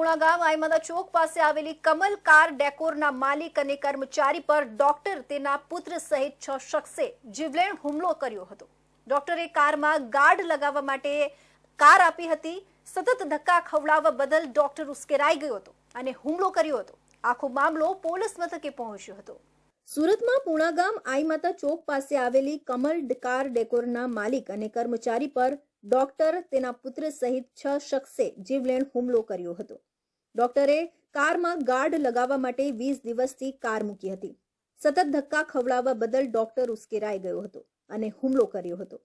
પુણા ગામ આઈમાદા ચોક પાસે આવેલી કમલ કાર ડેકોરના માલિક અને કર્મચારી પર ડોક્ટર તેના પુત્ર સહિત છ શખ્સે જીવલેણ હુમલો કર્યો હતો. ડોક્ટરે કારમાં ગાર્ડ લગાવવા માટે કાર આપી હતી. સતત ધક્કા ખવડાવવા બદલ ડોક્ટર ઉશ્કેરાઈ ગયો હતો અને હુમલો કર્યો હતો. આખો મામલો પોલીસ મથકે પહોંચ્યો હતો. સુરતમાં પૂણા ગામ આઈમાતા ચોક પાસે આવેલી કમલ કાર ડેકોરના માલિક અને કર્મચારી પર ડોક્ટર તેના પુત્ર સહિત છ શખ્સે જીવલેણ હુમલો કર્યો હતો. ડોક્ટરે કારમાં ગાર્ડ લગાવવા માટે વીસ દિવસથી કાર મૂકી હતી. સતત ધક્કા ખવડાવવા બદલ ડોક્ટર ઉશ્કેરાઈ ગયો હતો અને હુમલો કર્યો હતો.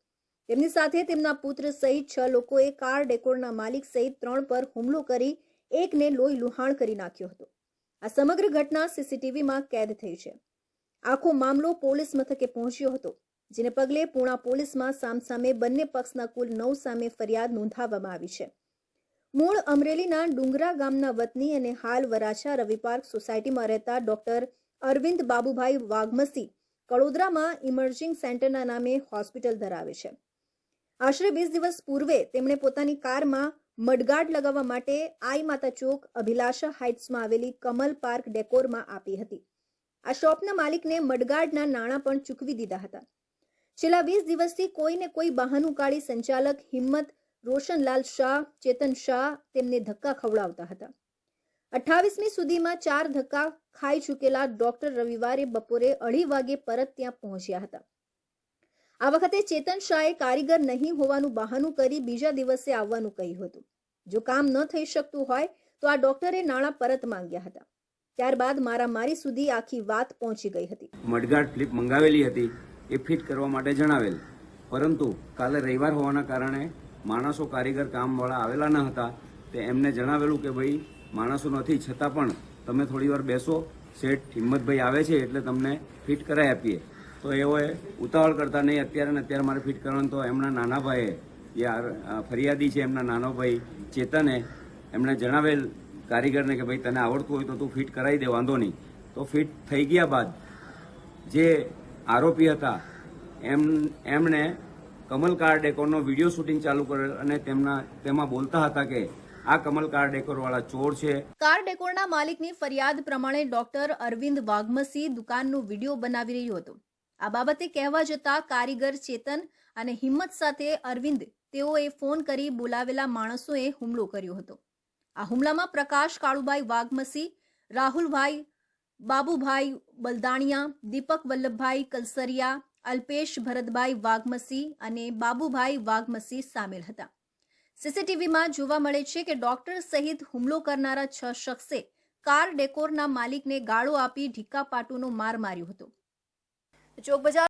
તેમની સાથે તેમના પુત્ર સહિત છ લોકોએ કાર ડેકોરના માલિક સહિત ત્રણ પર હુમલો કરી એકને લોહી લુહાણ કરી નાખ્યો હતો. આ સમગ્ર ઘટના સીસીટીવીમાં કેદ થઈ છે. આખો મામલો પોલીસ મથકે પહોંચ્યો હતો, જેને પગલે પૂણા પોલીસમાં સામસામે બંને પક્ષના કુલ નવ સામે ફરિયાદ નોંધાવવામાં આવી છે. મૂળ અમરેલીના ડુંગરા ગામના વતની અને હાલ વરાછા રવિ પાર્ક સોસાયટીમાં રહેતા ડોક્ટર અરવિંદ બાબુભાઈ વાઘમસી કડોદરામાં ઇમર્જિંગ સેન્ટરના નામે હોસ્પિટલ ધરાવે છે. આશરે વીસ દિવસ પૂર્વે તેમણે પોતાની કારમાં મડગાર્ડ લગાવવા માટે આઈ માતા ચોક અભિલાષા હાઇટ્સમાં આવેલી કમલ પાર્ક ડેકોરમાં આપી હતી. આ શોપના માલિકને મડગાર્ડના નાણાં પણ ચૂકવી દીધા હતા. છેલ્લા વીસ દિવસથી કોઈને કોઈ બહાનું કાઢી સંચાલક હિંમત, રોશનલાલ શાહ, ચેતન શાહ તેમને ધક્કા ખવડાવતા હતા. અઠ્ઠાવીસમી સુધીમાં ચાર ધક્કા ખાઈ ચૂકેલા ડોક્ટર રવિવારે બપોરે અઢી વાગે પરત ત્યાં પહોંચ્યા હતા. આ વખતે ચેતન શાહે કારીગર નહીં હોવાનું બહાનું કરી બીજા દિવસે આવવાનું કહ્યું હતું. જો કામ ન થઈ શકતું હોય તો આ ડોક્ટરે નાણાં પરત માંગ્યા હતા. ત્યારબાદ મારા મારી સુધી આખી વાત પહોંચી ગઈ હતી. મડગાર્ડ ફ્લિપ મંગાવેલી હતી એ ફિટ કરવા માટે જણાવેલ. પરંતુ કાલે રવિવાર હોવાના કારણે માણસો કારીગર કામવાળા આવેલા ન હતા. તે એમને જણાવેલું કે, ભાઈ, માણસો નથી, છતાં પણ તમે થોડી વાર બેસો. શેઠ હિંમતભાઈ આવે છે એટલે તમને ફિટ કરાવી આપીએ. તો એઓએ ઉતાવળ કરતા, નહીં, અત્યારે ને અત્યારે મારે ફિટ કરવાનું. તો એમના નાના ભાઈએ યાર, ફરિયાદી છે એમના નાનો ભાઈ ચેતને એમણે જણાવેલ કારીગરને કે ભાઈ, તને આવડતું હોય તો તું ફિટ કરાવી દે, વાંધો નહીં. તો ફિટ થઈ ગયા બાદ જે આરોપી હતા, એમ, એમણે કમલ કાર ડેકોરનો વીડિયો શૂટિંગ ચાલુ કર્યો અને તેમના, તેમાં બોલતા હતા કે, આ કમલ કાર વાળા ચોર છે. કાર ડેકોરના માલિકની ફરિયાદ પ્રમાણે ડોક્ટર અરવિંદ વાઘમસી દુકાનનો વીડિયો બનાવી રહ્યો હતો. આ બાબતે કહેવા જતા કારીગર ચેતન અને હિંમત સાથે અરવિંદ તેઓએ ફોન કરી બોલાવેલા માણસોએ હુમલો કર્યો હતો. આ હુમલામાં પ્રકાશ કાળુભાઈ વાઘમસી, રાહુલભાઈ બાબુભાઈ બલદાણિયા, દીપક વલ્લભભાઈ કલસરિયા, અલ્પેશ ભરતભાઈ વાઘમસી અને બાબુભાઈ વાઘમસી સામેલ હતા. સીસીટીવીમાં જોવા મળે છે કે ડોક્ટર સહિત હુમલો કરનારા છ શખ્સે કાર ડેકોરના માલિકને ગાળો આપી ઢીક્કા પાટુનો માર માર્યો હતો. ચોક બજાર